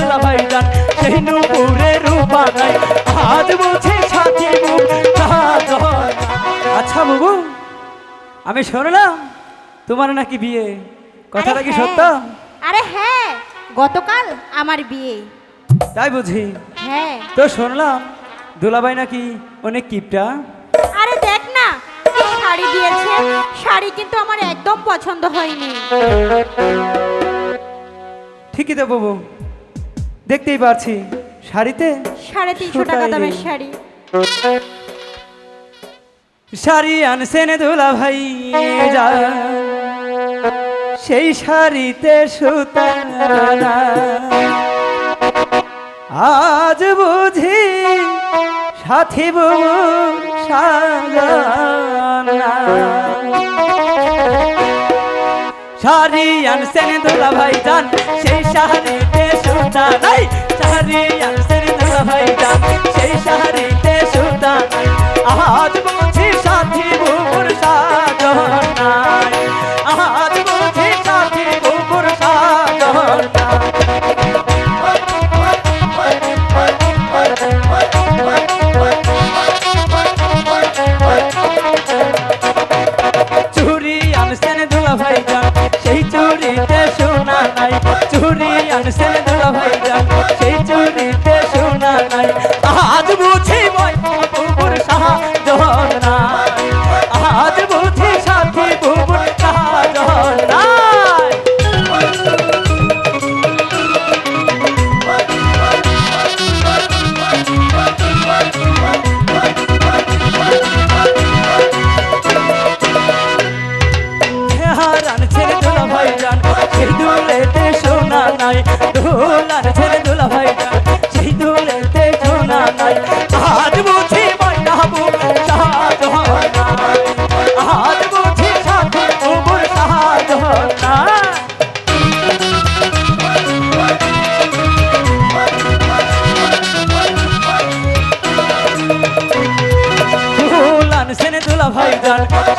পাগলা বাইরান সেই নুপুরে রূপা নাই আজ বুঝি ছাতি আচ্ছা বুবু আমি শুনলাম তোমার নাকি বিয়ে। কথাটা কি সত্য? হ্যাঁ, আরে হ্যাঁ গতকাল আমার বিয়ে। তাই বুঝি? হ্যাঁ। তো শুনলাম দুলাবাই নাকি অনেক কিপটা। আরে দেখ না কি শাড়ি দিয়েছে শাড়ি কিন্তু আমার একদম পছন্দ হয়নি। ঠিকই তো বাবু। দেখতেই পাচ্ছি শাড়িতে সাড়ে তিনশো টাকা দামের শাড়ি। শাড়ি আনছেন দুলা ভাই যা। সেই শাড়িতে সুতারা আজ বুঝি সাথী বউ সাজানা শাড়ি আনছেন দুলা ভাই যান সেই শাড়িতে সুতা নাই দুলা ভাই যান সেই শাড়িতে সুতা নাই আজ বুঝি সাথী বুকুর সাজন নাই আজ বুঝি সাথী বুকুর নাই চুরি আনছেন দুলা ভাই যান সেই চুরিতে সোনা নাই। চুরি আনছেন নাই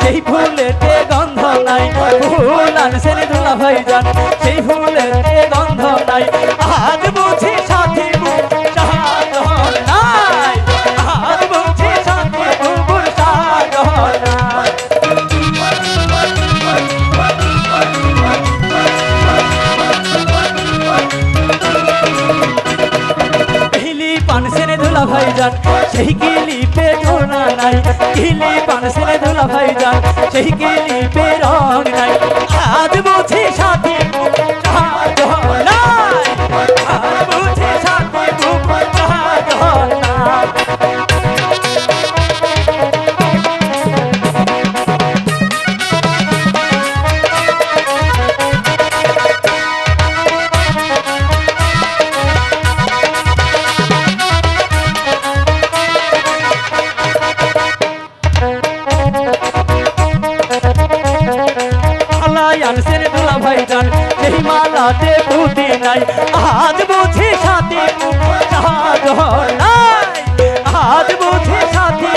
সেই ফুলেতে গন্ধ নাই, ফুল আনছেন দুলা ভাই যান। সেই ফুলেতে গন্ধ নাই, আজ বুঝি সাথী সেই কিলি পে নাই। ভাই যান সেই কিলি পে রং নাই আজ বুঝি মালাই সের দুলা ভাই যান সেই মালাতে পুঁতি নাই। আজ বুঝি সাথে নাই। আজ বুঝি সাথে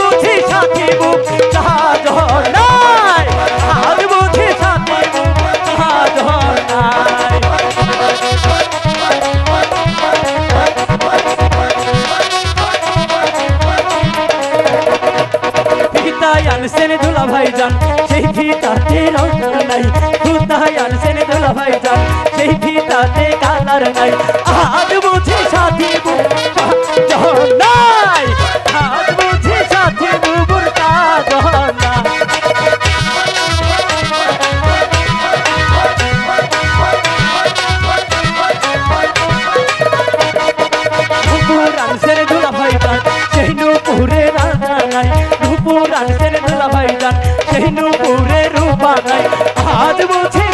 বুঝি বুক, সাহায্য নাই। আজ বুঝি সাথী বুক দুলা ভাই যান সেই পিতাতে রং নাই। পিতাই আনছেন দুলা ভাই যান সেই পিতাতে কালার নাই। আজ বুঝি নুপুর আনছেন দুলা ভাই যান সেই নুপুরে রূপা নাই আজ বুঝি